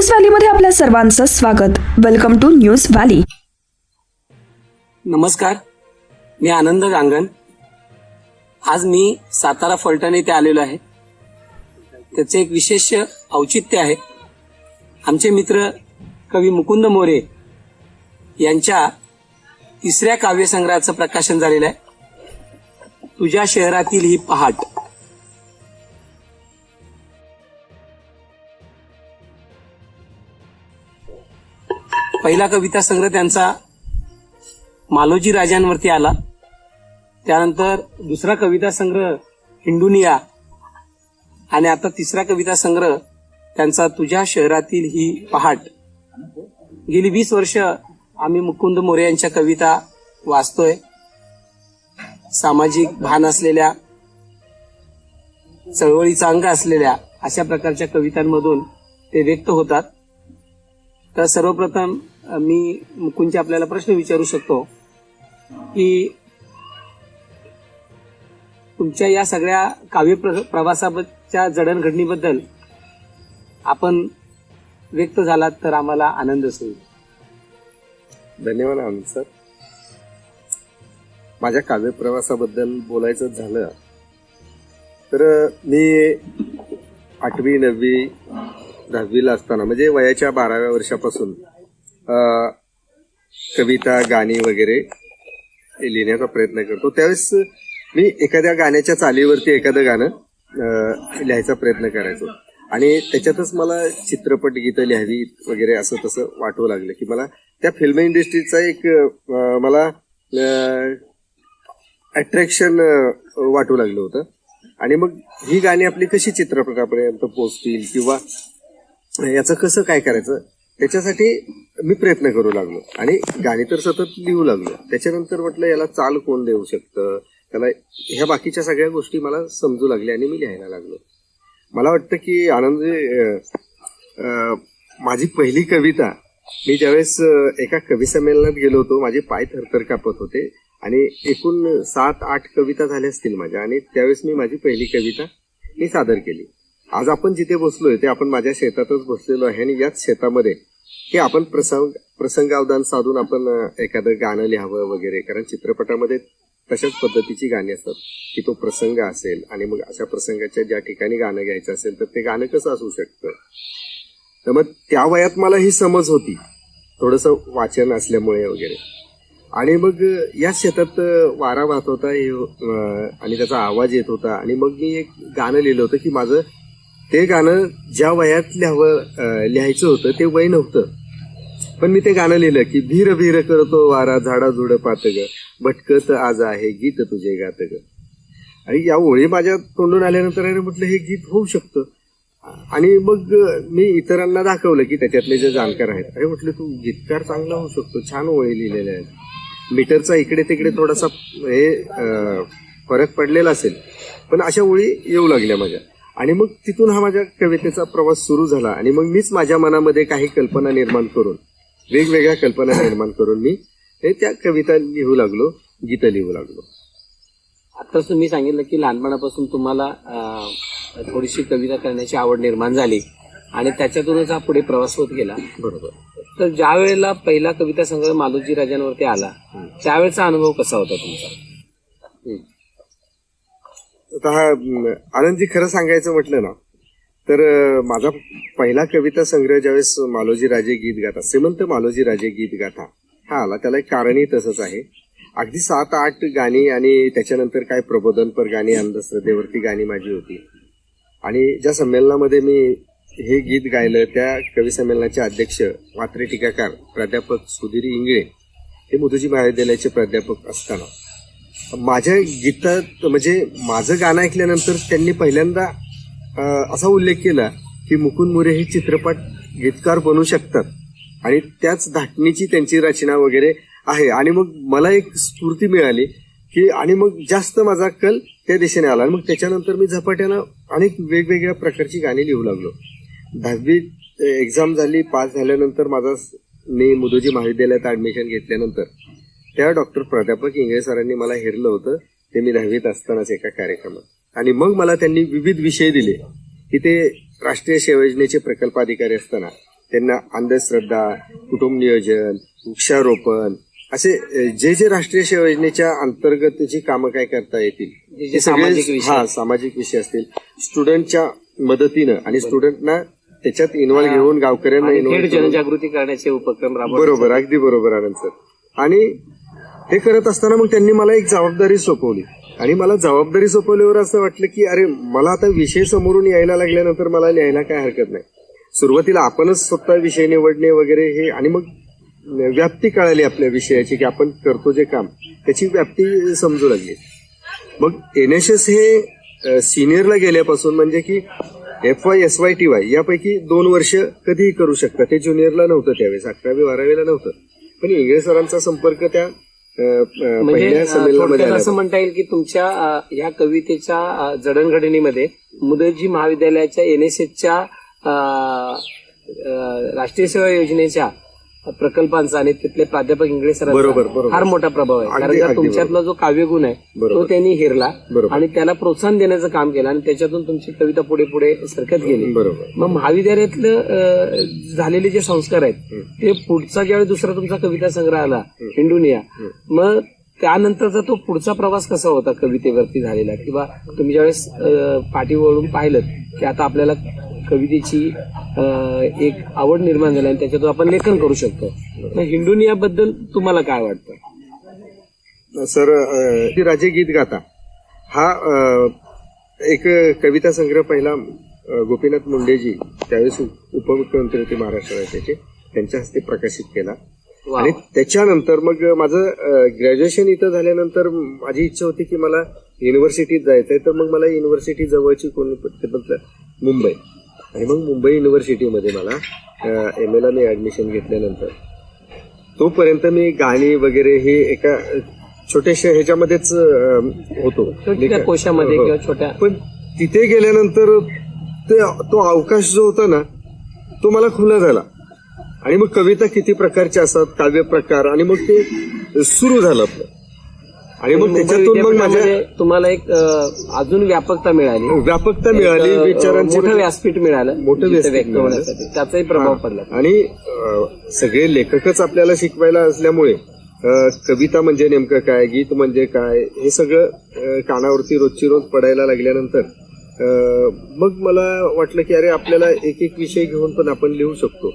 News व्हॅलीमध्ये आपल्या सर्वांचं स्वागत. Welcome to news valley. नमस्कार. मी आनंद गांगण. आज मी सातारा फलटण येथे आलेलो आहे. त्याचे एक विशेष औचित्य आहे. आमचे मित्र कवी मुकुंद मोरे यांच्या तिसऱ्या काव्यसंग्रहाचं प्रकाशन झालेलं आहे. तुझ्या शहरातील ही पहाट. पहिला कविता संग्रह त्यांचा मालोजी राजांवरती आला. त्यानंतर दुसरा कविता संग्रह हिंडुनिया आणि आता तिसरा कविता संग्रह त्यांचा तुझ्या शहरातील ही पहाट. गेली वीस वर्ष आम्ही मुकुंद मोरे यांच्या कविता वाचतोय. सामाजिक भान असलेल्या चळवळीचा अंग असलेल्या अशा प्रकारच्या कवितांमधून ते व्यक्त होतात. तर सर्वप्रथम मी मुकुंदचे आपल्याला प्रश्न विचारू शकतो की तुमच्या या सगळ्या काव्य प्रवासाच्या जडणघडणीबद्दल आपण व्यक्त झालात तर आम्हाला आनंदच होईल धन्यवाद आनंद सर. माझ्या काव्य प्रवासाबद्दल बोलायचं झालं. तर मी आठवी नववी दहावीला असताना म्हणजे वयाच्या बाराव्या वर्षापासून कविता गाणी वगैरे लिहिण्याचा प्रयत्न करतो. त्यावेळेस मी एखाद्या गाण्याच्या चालीवरती एखादं गाणं लिहायचा प्रयत्न करायचो. आणि त्याच्यातच मला चित्रपट गीतं लिहावी वगैरे असं तसं वाटू लागलं की मला त्या फिल्म इंडस्ट्रीचा एक मला अट्रॅक्शन वाटू लागलं होतं. आणि मग ही गाणी आपली कशी चित्रपटापर्यंत पोहोचतील किंवा याचं कसं काय करायचं? त्याच्यासाठी मी प्रयत्न करू लागलो. आणि गाणी तर सतत लिहू लागलो. त्याच्यानंतर म्हटलं याला चाल कोण देऊ शकतं? त्याला ह्या बाकीच्या सगळ्या गोष्टी मला समजू लागल्या आणि मी लिहायला लागलो. मला वाटतं की आनंद माझी पहिली कविता मी ज्यावेळेस एका कवी संमेलनात गेलो होतो माझे पाय थरथर कापत होते आणि एकूण सात आठ कविता झाल्या असतील माझ्या आणि त्यावेळेस मी माझी पहिली कविता मी सादर केली. आज आपण जिथे बसलोय ते आपण माझ्या शेतातच बसलेलो आहे आणि याच शेतामध्ये हे आपण प्रसंग प्रसंगावधान साधून आपण एखादं गाणं लिहावं वगैरे. कारण चित्रपटामध्ये तशाच पद्धतीची गाणी असतात की तो प्रसंग असेल आणि मग अशा प्रसंगाच्या ज्या ठिकाणी गाणं घ्यायचं असेल तर ते गाणं कसं असू शकतं? तर मग त्या वयात मला ही समज होती. थोडंसं वाचन असल्यामुळे वगैरे. आणि मग या शेतात वारा वाहत होता हे, आणि त्याचा आवाज येत होता. आणि मग मी एक गाणं लिहिलं होतं की माझं ते गाणं ज्या वयात लिहावं लिहायचं होतं ते वय नव्हतं. पण मी ते गाणं लिहिलं की भीर भीर करतो वारा झाडा झुड पात ग भटकत आज आहे गीत तुझे गात ग आणि या ओळी माझ्या तोंडून आल्यानंतर म्हटलं हे गीत होऊ शकतं. आणि मग मी इतरांना दाखवलं की त्याच्यातले जे जाणकार आहेत अरे म्हटलं तू गीतकार चांगला होऊ शकतो छान ओळी लिहिलेल्या आहेत. मीटरचा इकडे तिकडे थोडासा हे फरक पडलेला असेल. पण अशा ओळी येऊ लागल्या माझ्या. आणि मग तिथून हा माझ्या कवितेचा प्रवास सुरू झाला. आणि मग मीच माझ्या मनामध्ये काही कल्पना निर्माण करून वेगवेगळ्या कल्पना निर्माण करून मी हे त्या कविता लिहू लागलो गीतं लिहू लागलो. आताच तुम्ही सांगितलं की लहानपणापासून तुम्हाला थोडीशी कविता करण्याची आवड निर्माण झाली आणि त्याच्यातूनच हा पुढे प्रवास होत गेला. बरोबर. तर ज्या वेळेला पहिला कविता संग्रह मालोजी राजांवरती आला त्यावेळेचा अनुभव कसा होता तुमचा? आता हा आनंदजी खरं सांगायचं म्हटलं ना तर माझा पहिला कविता संग्रह ज्यावेळेस मालोजी राजे गीत गाथा श्रीमंत मालोजी राजे गीत गाथा हा आला. त्याला एक कारणही तसंच आहे. अगदी सात आठ गाणी आणि त्याच्यानंतर काय प्रबोधनपर गाणी अंधश्रद्धेवरती गाणी माझी होती. आणि ज्या संमेलनामध्ये मी हे गीत गायलं त्या कवी संमेलनाचे अध्यक्ष वात्रे टीकाकार प्राध्यापक सुधीर इंगळे हे मुदुजी महाविद्यालयाचे प्राध्यापक असताना. माझ्या गीतात म्हणजे माझं गाणं ऐकल्यानंतर त्यांनी पहिल्यांदा असा उल्लेख केला की मुकुंद मोरे हे चित्रपट गीतकार बनू शकतात. आणि त्याच धाटणीची त्यांची रचना वगैरे आहे. आणि मग मला एक स्फूर्ती मिळाली की आणि मग जास्त माझा कल त्या दिशेने आला. आणि मग त्याच्यानंतर मी झपाट्यानं अनेक वेगवेगळ्या प्रकारची गाणी लिहू लागलो. दहावी एक्झाम झाली पास झाल्यानंतर माझा मी मुदोजी महाविद्यालयात ॲडमिशन घेतल्यानंतर त्या डॉक्टर प्राध्यापक इंगळे सरांनी मला हेरलं होतं. ते मी दहावीत असतानाच एका कार्यक्रमात. आणि मग मला त्यांनी विविध विषय दिले. की ते राष्ट्रीय सेवा योजनेचे प्रकल्प अधिकारी असताना त्यांना अंधश्रद्धा कुटुंब नियोजन वृक्षारोपण असे जे जे राष्ट्रीय सेवा योजनेच्या अंतर्गत जी कामं काय करता येतील सामाजिक. हा सामाजिक विषय असतील. स्टुडंटच्या मदतीनं आणि स्टुडंटना त्याच्यात इन्व्हॉल्व घेऊन गावकऱ्यांना जनजागृती करण्याचे उपक्रम बरोबर अगदी बरोबर आनंद सर. आणि हे करत असताना मग त्यांनी मला एक जबाबदारी सोपवली. आणि मला जबाबदारी सोपवल्यावर असं वाटलं की अरे मला आता विषय समोरून यायला लागल्यानंतर मला लिहायला काय हरकत नाही. सुरुवातीला आपणच स्वतः विषय निवडणे वगैरे हे आणि मग व्याप्ती कळाली आपल्या विषयाची की आपण करतो जे काम. त्याची व्याप्ती समजू लागली. मग एन एश एस हे सिनियरला गेल्यापासून म्हणजे की F Y S Y T Y यापैकी दोन वर्ष कधीही करू शकता. ते ज्युनियरला नव्हतं त्यावेळेस अकरावी बारावीला नव्हतं. पण इंग्रज सरांचा संपर्क त्या म्हणजे थोडक्यात असं म्हणता येईल की तुमच्या ह्या कवितेच्या जडणघडणीमध्ये मुदतजी महाविद्यालयाच्या एनएसएसच्या राष्ट्रीय सेवा योजनेच्या प्रकल्पांचा आणि तिथले प्राध्यापक इंगळे बरोबर, सरांचा बरोबर. फार मोठा प्रभाव आहे. कारण का अगदी तुमच्यातला जो काव्यगुण आहे बरोबर. तो त्यांनी हेरला बरोबर. आणि त्याला प्रोत्साहन देण्याचं काम केलं आणि त्याच्यातून तुमची कविता पुढे पुढे सरकत गेली. बरोबर. मग महाविद्यालयातलं अ, झालेले जे संस्कार आहेत ते पुढचा ज्यावेळी दुसरा तुमचा कविता संग्रह आला हिंडूनिया मग त्यानंतरचा तो पुढचा प्रवास कसा होता कवितेवरती झालेला? किंवा तुम्ही ज्यावेळेस अ, पाठी वळून पाहिलं की आता आपल्याला कवितेची एक आवड निर्माण झाली आणि त्याच्यातून आपण लेखन करू शकतो. मग हिंडूनियाबद्दल तुम्हाला काय वाटतं? सर राजे गीत गाता हा एक कविता संग्रह पहिला गोपीनाथ मुंडेजी त्यावेळेस उप- उपमुख्यमंत्री होते महाराष्ट्र राज्याचे त्यांच्या हस्ते प्रकाशित केला. आणि त्याच्यानंतर मग माझं ग्रॅज्युएशन इथं झाल्यानंतर माझी इच्छा होती की मला युनिव्हर्सिटीत जायचंय. तर मग मला युनिव्हर्सिटी जवळची कोण मुंबई. आणि मग मुंबई युनिव्हर्सिटीमध्ये मला एम एला मी ऍडमिशन घेतल्यानंतर. तोपर्यंत मी गाणी वगैरे हे एका छोट्याशा ह्याच्यामध्येच होतो. कोशामध्ये हो. किंवा छोट्या पण तिथे गेल्यानंतर ते तो अवकाश जो होता ना तो मला खुला झाला. आणि मग कविता किती प्रकारच्या असतात काव्य प्रकार आणि मग ते सुरू झालं आपलं. आणि मग त्याच्यातून मग माझ्या तुम्हाला एक अजून व्यापकता मिळाली व्यापकता मिळाली विचारांची मोठं व्यासपीठ मिळालं मोठं व्यासपीठ व्यक्त मिळालं. होण्यासाठी त्याचाही प्रभाव. पडला आणि सगळे लेखकच आपल्याला शिकवायला असल्यामुळे कविता म्हणजे नेमकं काय गीत म्हणजे काय हे सगळं कानावरती रोजची रोज पडायला लागल्यानंतर मग मला वाटलं की अरे आपल्याला एक एक विषय घेऊन पण आपण लिहू शकतो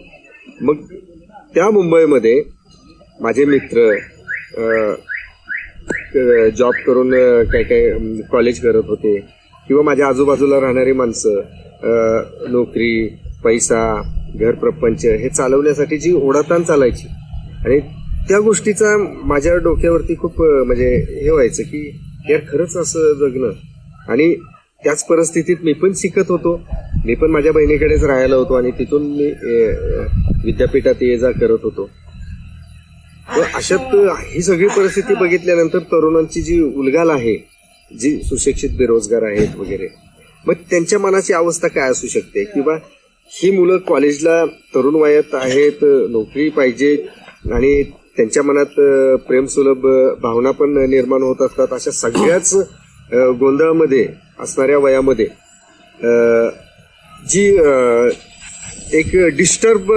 मग त्या मुंबईमध्ये माझे मित्र जॉब करून काय काय कॉलेज करत होते. किंवा माझ्या आजूबाजूला राहणारी माणसं नोकरी पैसा घर प्रपंच हे चालवण्यासाठी जी ओढाताण चालायची. आणि त्या गोष्टीचा माझ्या डोक्यावरती खूप म्हणजे हे व्हायचं की यार खरंच असं जगणं. आणि त्याच परिस्थितीत मी पण शिकत होतो. मी पण माझ्या बहिणीकडेच राहायला होतो आणि तिथून मी विद्यापीठात ये जा करत होतो. अशात ही सगळी परिस्थिती बघितल्यानंतर तरुणांची जी उलगाल आहे जी सुशिक्षित बेरोजगार आहेत वगैरे मग त्यांच्या मनाची अवस्था काय असू शकते? किंवा ही मुलं कॉलेजला तरुण वयात आहेत नोकरी पाहिजे आणि त्यांच्या मनात प्रेमसुलभ भावना पण निर्माण होत असतात. अशा सगळ्याच गोंधळामध्ये असणाऱ्या वयामध्ये जी एक डिस्टर्ब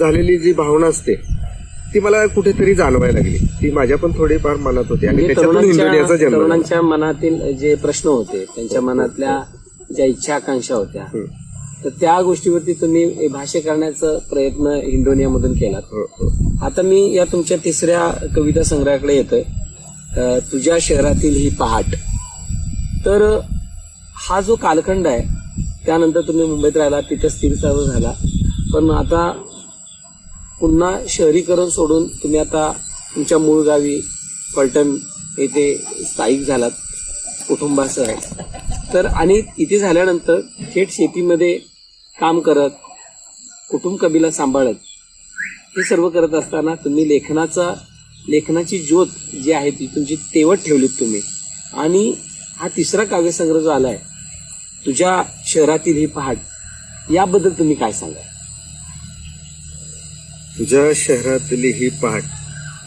झालेली जी भावना असते ती मला कुठेतरी जाणवायला लागली ती माझ्या पण थोडीफार मनात होती आणि म्हणजे त्याच्यातून तरुणांच्या जन्म झाला. तरुणांच्या मनातील जे प्रश्न होते त्यांच्या मनातल्या ज्या इच्छा आकांक्षा होत्या हं. तर त्या गोष्टीवरती तुम्ही भाष्य करण्याचा प्रयत्न हिंडोनियामधून केलात हो, हो. आता मी या तुमच्या तिसऱ्या कविता संग्रहाकडे येतोय अ, तुझ्या शहरातील ही पहाट तर हा जो कालखंड आहे त्यानंतर तुम्ही मुंबईत राहिला तिथं स्थिर सर्व झाला पण आता पुन्हा शहरीकरण सोडून तुम्ही आता तुमच्या मूळ गावी पलटण येथे स्थायिक झालात कुटुंबासह. तर आणि इथे झाल्यानंतर थेट शेतीमध्ये काम करत कुटुंब कबिला सांभाळत हे सर्व करत असताना तुम्ही लेखनाचा लेखनाची ज्योत जी आहे ती तुमची तेवट ठेवलीत तुम्ही. आणि हा तिसरा काव्यसंग्रह जो आलाय तुझ्या शहरातील ही पहाट याबद्दल तुम्ही काय सांगा तुझ्या शहरातली ही पहाट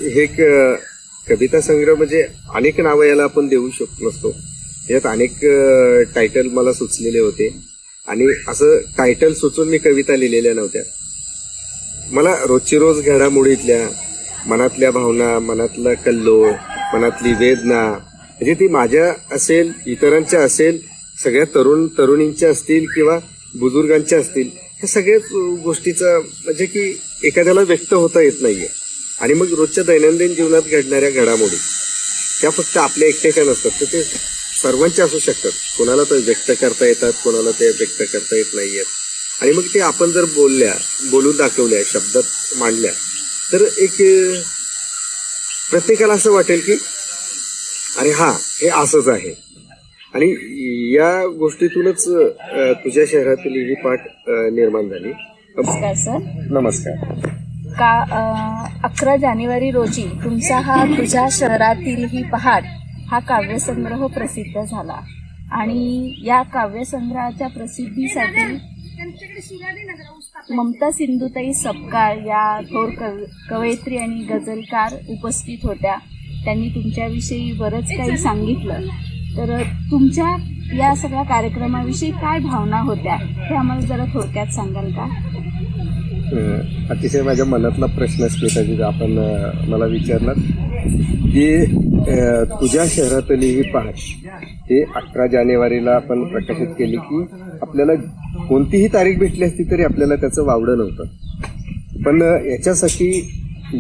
हे एक कविता संग्रह म्हणजे अनेक नावं याला आपण देऊ शकलो नसतो यात अनेक टायटल मला सुचलेले होते. आणि असं टायटल सुचून मी कविता लिहिलेल्या नव्हत्या. मला रोजची रोज घडामोडीतल्या मनातल्या भावना मनातला कल्लोळ मनातली वेदना म्हणजे ती माझ्या असेल इतरांच्या असेल सगळ्या तरुण तरुणींच्या असतील किंवा बुजुर्गांच्या असतील ह्या सगळ्याच गोष्टीचा म्हणजे की एखाद्याला व्यक्त होता येत नाहीये. आणि मग रोजच्या दैनंदिन जीवनात घडणाऱ्या घडामोडी त्या फक्त आपल्या एकट्याच्या नसतात. तर ते सर्वांच्या असू शकतात. कोणाला तर व्यक्त करता येतात कोणाला ते व्यक्त करता येत नाहीयेत आणि मग ते आपण जर बोलल्या बोलून दाखवल्या शब्दात मांडल्या तर एक प्रत्येकाला असं वाटेल की अरे हा हे असंच आहे. आणि या गोष्टीतूनच तुझ्या शहरातील ही पाठ निर्माण झाली. नमस्कार सर. नमस्कार. का अकरा जानेवारी रोजी तुमचा हा तुझ्या शहरातील ही पहाट हा काव्यसंग्रह प्रसिद्ध झाला. आणि या काव्यसंग्रहाच्या प्रसिद्धीसाठी ममता सिंधुताई सपकाळ या थोर कव कवयित्री आणि गझलकार उपस्थित होत्या. त्यांनी तुमच्याविषयी बरंच काही सांगितलं. तर तुमच्या या सगळ्या कार्यक्रमाविषयी काय भावना होत्या हे आम्हाला जरा थोडक्यात सांगाल का? अतिशय माझ्या मनातला प्रश्न स्मिताजी आपण मला विचारला की तुझ्या शहरातली ही पहाट हे अकरा जानेवारीला आपण प्रकाशित केली की आपल्याला कोणतीही तारीख भेटली असती तरी आपल्याला त्याचं वावडं नव्हतं. पण याच्यासाठी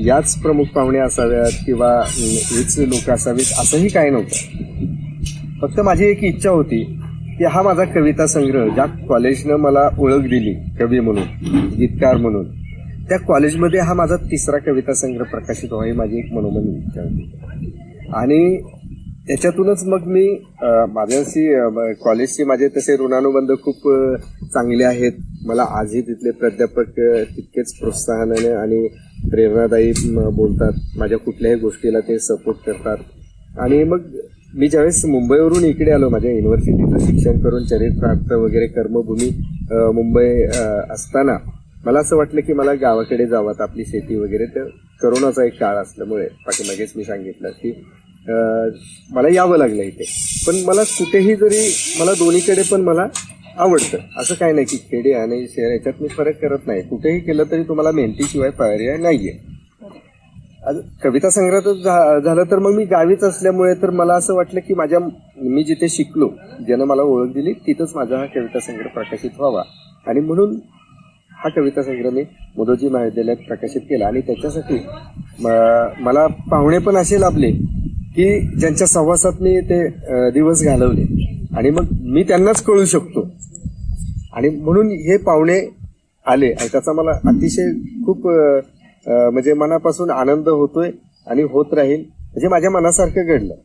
याच प्रमुख पाहुणे असाव्यात किंवा हेच हीच लोक असावीत असंही काय नव्हतं. फक्त माझी एक इच्छा होती की हा माझा कविता संग्रह ज्या कॉलेजनं मला ओळख दिली कवी म्हणून गीतकार म्हणून त्या कॉलेजमध्ये हा माझा तिसरा कविता संग्रह प्रकाशित व्हावा ही माझी एक मनोमन इच्छा होती. आणि त्याच्यातूनच मग मी माझ्याशी कॉलेजचे माझे तसे ऋणानुबंध खूप चांगले आहेत. मला आजही तिथले प्राध्यापक तितकेच प्रोत्साहनाने आणि प्रेरणादायी बोलतात. माझ्या कुठल्याही गोष्टीला ते सपोर्ट करतात. आणि मग मी ज्यावेळेस मुंबईवरून इकडे आलो माझ्या युनिव्हर्सिटीचं शिक्षण करून चरित्रार्थ वगैरे कर्मभूमी मुंबई असताना मला असं वाटलं की मला गावाकडे जावं आपली शेती वगैरे तर करोनाचा एक काळ असल्यामुळे पाठीमागेच मी सांगितलं की मला यावं लागलं इथे. पण मला कुठेही जरी मला दोन्हीकडे पण मला आवडतं. असं काय नाही की खेडे आणि शहर याच्यात मी फरक करत नाही. कुठेही केलं तरी तुम्हाला मेहनतीशिवाय पर्याय नाहीये. आहे कविता संग्रहातच झा- झालं तर मग मी गावीच असल्यामुळे तर मला असं वाटलं की माझ्या मी जिथे शिकलो ज्यानं मला ओळख दिली तिथंच माझा हा कविता संग्रह प्रकाशित व्हावा. आणि म्हणून हा कविता संग्रह मी मोदोजी महाविद्यालयात प्रकाशित केला. आणि त्याच्यासाठी मला पाहुणे पण असे लाभले की ज्यांच्या सहवासात मी ते दिवस घालवले. आणि मग मी त्यांनाच कळू शकतो. आणि म्हणून हे पाहुणे आले. आणि त्याचा मला अतिशय खूप म्हणजे मनापासून आनंद होतोय आणि होत राहील. म्हणजे माझ्या मनासारखं घडलं.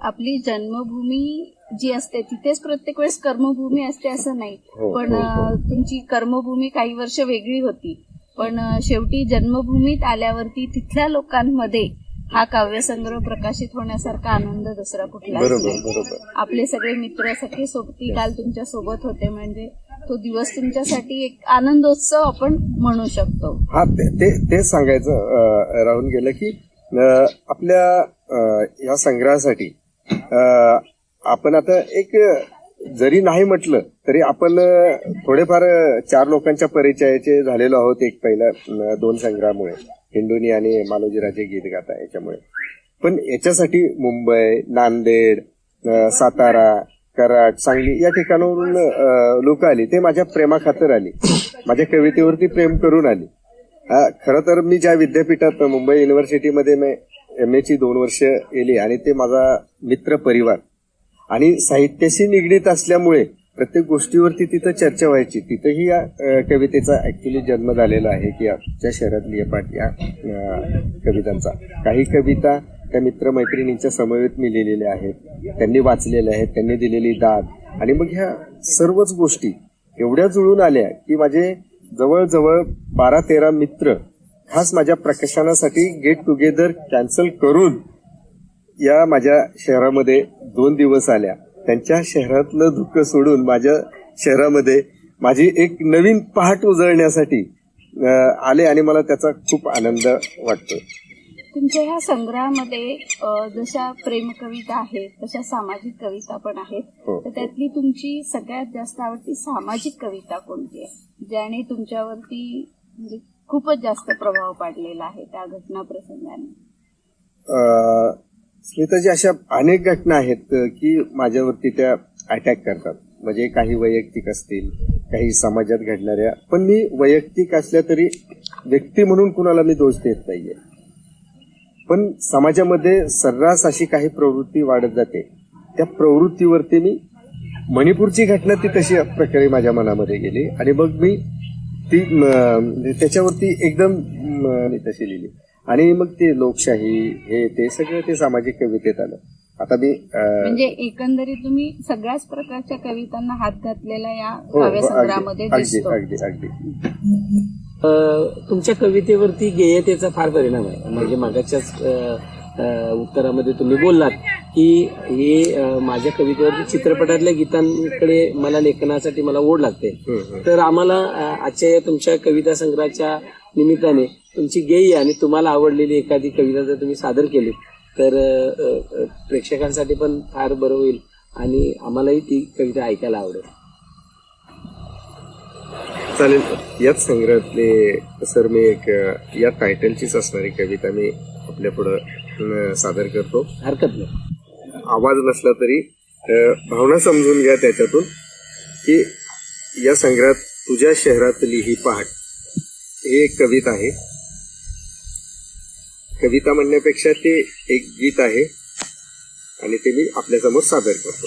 आपली जन्मभूमी जी असते तिथेच प्रत्येक वेळेस कर्मभूमी असते असं नाही. हो, पण हो, हो. अं, तुमची कर्मभूमी काही वर्ष वेगळी होती. पण शेवटी जन्मभूमीत आल्यावरती तिथल्या लोकांमध्ये हा काव्यसंग्रह प्रकाशित होण्यासारखा आनंद दुसरा बरोबर. आपले सगळे मित्र सखी सोबती काल तुमच्यासोबत होते म्हणजे तो दिवस तुमच्यासाठी एक आनंदोत्सव आपण म्हणू शकतो. हा ते ते- तेच सांगायचं राहून गेलं की आपल्या या संग्रहासाठी आपण आता एक जरी नाही म्हटलं तरी आपण थोडेफार चार लोकांच्या परिचयाचे झालेलो आहोत एक पहिल्या दोन संग्रहामुळे. हिंदुनी आणि मालोजीराजे गीत गाता याच्यामुळे. पण याच्यासाठी मुंबई नांदेड सातारा कराड सांगली या ठिकाणावरून लोक आली. ते माझ्या प्रेमाखातर आली. माझ्या कवितेवरती प्रेम करून आली. खरं तर मी ज्या विद्यापीठात मुंबई युनिव्हर्सिटीमध्ये मी एम एची दोन वर्ष गेली आणि ते माझा मित्र परिवार. आणि साहित्याशी निगडीत असल्यामुळे प्रत्येक गोष्टीवरती तिथं चर्चा व्हायची. तिथंही या कवितेचा ऍक्च्युली जन्म झालेला आहे की आमच्या शहरातली या पाठ या कवितांचा. काही कविता त्या मित्रमैत्रिणींच्या समवेत मी लिहिलेल्या आहेत. त्यांनी वाचलेल्या आहेत त्यांनी दिलेली दाद. आणि मग ह्या सर्वच गोष्टी एवढ्या जुळून आल्या की माझे जवळजवळ बारा तेरा मित्र खास माझ्या प्रकाशनासाठी गेट टुगेदर कॅन्सल करून या माझ्या शहरामध्ये दोन दिवस आल्या. त्यांच्या शहरातलं दुःख सोडून माझ्या शहरामध्ये माझी एक नवीन पहाट उजळण्यासाठी आले आणि मला त्याचा खूप आनंद वाटतो तुमच्या ह्या संग्रहामध्ये जशा प्रेमकविता आहेत तशा सामाजिक कविता पण आहेत. हो. तर त्यातली तुमची सगळ्यात जास्त आवडती सामाजिक कविता कोणती आहे? ज्याने तुमच्यावरती म्हणजे खूपच जास्त प्रभाव पाडलेला आहे त्या घटना प्रसंगाने. स्मिताजी अशा अनेक घटना आहेत की माझ्यावरती त्या अटॅक करतात. म्हणजे काही वैयक्तिक असतील काही समाजात घडणाऱ्या पण मी वैयक्तिक असल्या तरी व्यक्ती म्हणून कुणाला मी दोष देत नाहीये. पण समाजामध्ये सर्रास अशी काही प्रवृत्ती वाढत जाते. त्या प्रवृत्तीवरती मी मणिपूरची घटना ती तशी प्रकारे माझ्या मनामध्ये गेली. आणि मग मी ती त्याच्यावरती एकदम तशी लिहिली. आणि मग ते लोकशाही हे ते सगळं ते सामाजिक कवितेत आलं. आता मी म्हणजे एकंदरीत तुम्ही सगळ्याच प्रकारच्या कवितांना हात घातलेला या हो, हो, काव्यसंग्रहामध्ये अगदी अगदी अगदी. तुमच्या कवितेवरती गेयतेचा फार परिणाम आहे. म्हणजे मागाच्याच उत्तरामध्ये तुम्ही बोललात की हे माझ्या कवितेवरती चित्रपटातल्या गीतांकडे मला लेखनासाठी मला ओढ लागते. तर आम्हाला आजच्या या तुमच्या कविता संग्रहाच्या निमित्ताने तुमची गेयी आणि तुम्हाला आवडलेली एखादी कविता जर तुम्ही सादर केली तर प्रेक्षकांसाठी पण फार बरं होईल आणि आम्हालाही ती कविता ऐकायला आवडेल. चालेल. याच संग्रहातले सर मी एक या टायटलचीच असणारी कविता मी आपल्या पुढं सादर करतो. हरकत नाही. आवाज नसला तरी भावना समजून घ्या त्याच्यातून की या संग्रहात तुझ्या शहरातली ही पहाट हे एक कविता आहे. कविता म्हणण्यापेक्षा ते एक गीत आहे आणि ते मी आपल्यासमोर सादर करतो.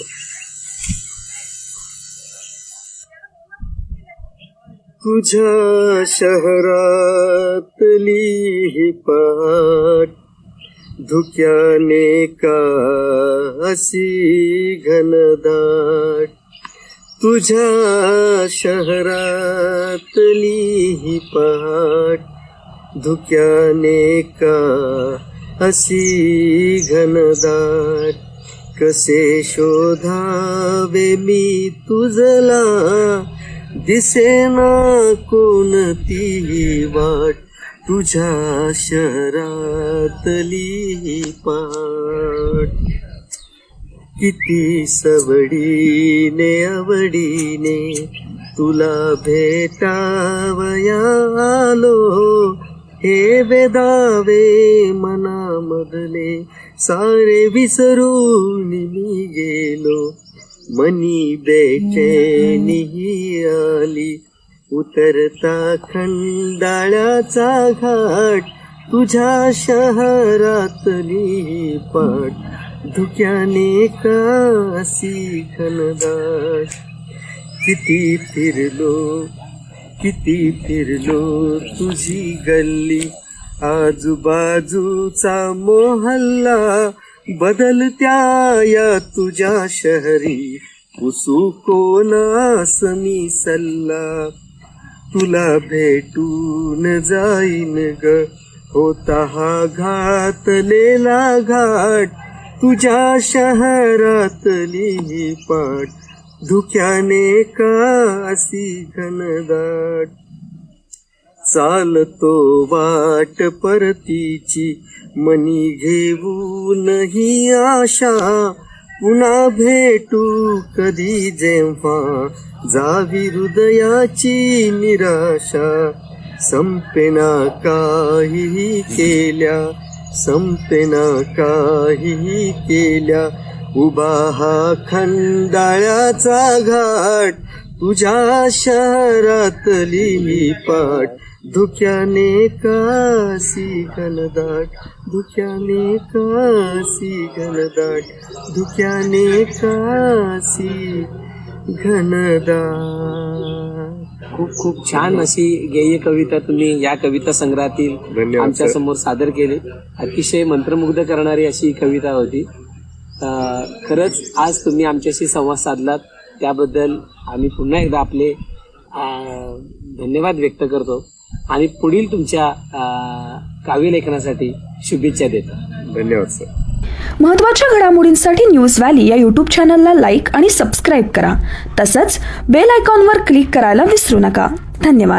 तुझ्या शहरातली ही पहाट धुक्याने का अशी घनदाट तुझ्या शहरातली ही पहाट धुक्याने का अशी घनदाट कसे शोधावे मी तुझला दिसेना कोणती वाट तुझ्या शरातली पाठ. पाट किती सवडीने आवडीने तुला भेटावयालो हे वेदावे मनामधले सारे विसरून मी गेलो. मनी बेचैनी आली उतरता खंडाळ्याचा घाट तुझ्या शहरातली पाट धुक्याने कासी घनदाट. किती फिरलो किती फिरलो तुझी गल्ली. आजूबाजूचा मोहल्ला बदलत्या या तुझ्या शहरी. उसू कोणास मी सल्ला. तुला भेटून जाईन ग. होता हा घातलेला घाट. तुझ्या शहरातली ही पाट धुक्याने कासी घनदाट? चालतो वाट परतीची मनी घेऊ ही आशा. पुन्हा भेटू कधी जेव्हा जावी हृदयाची निराशा. संपेना काहीही केल्या संपेना काहीही केल्या. उभा हा खंडाळ्याचा घाट तुझ्या शहरातली मी पाठ. धुक्याने कासी घनदाट धुक्याने कासी घनदाट धुक्याने कासी घनदाट. खूप खूप छान अशी गेय कविता तुम्ही या कविता संग्रहातील धन्यवाद, आमच्या सर. समोर सादर केली. अतिशय मंत्रमुग्ध करणारी अशी ही कविता होती. अं, खरंच आज तुम्ही आमच्याशी संवाद साधलात. त्याबद्दल आम्ही पुन्हा एकदा आपले अं, धन्यवाद व्यक्त करतो. आणि पुढील तुमच्या काव्यलेखनासाठी शुभेच्छा देतो. धन्यवाद सर. महत्त्वाच्या घडामोडींसाठी न्यूज व्हॅली या यूट्यूब चॅनलला लाईक आणि सबस्क्राईब करा. तसंच बेल आयकॉनवर क्लिक करायला विसरू नका. धन्यवाद.